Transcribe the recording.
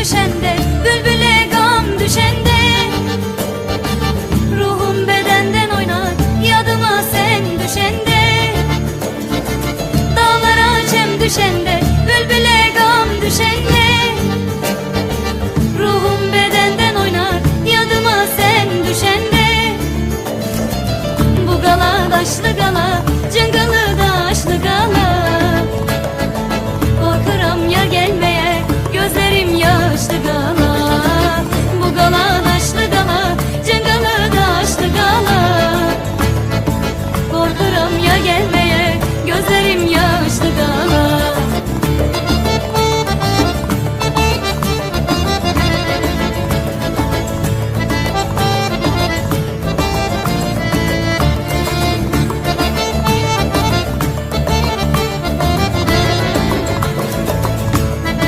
düşende Bülbüle gam düşende. Ruhum bedenden oynar Yadıma sen düşende. Dağlara çem düşende Bülbüle gam düşende. Ruhum bedenden oynar Yadıma sen düşende. Bu galadaşlı galadaşlı ya gelme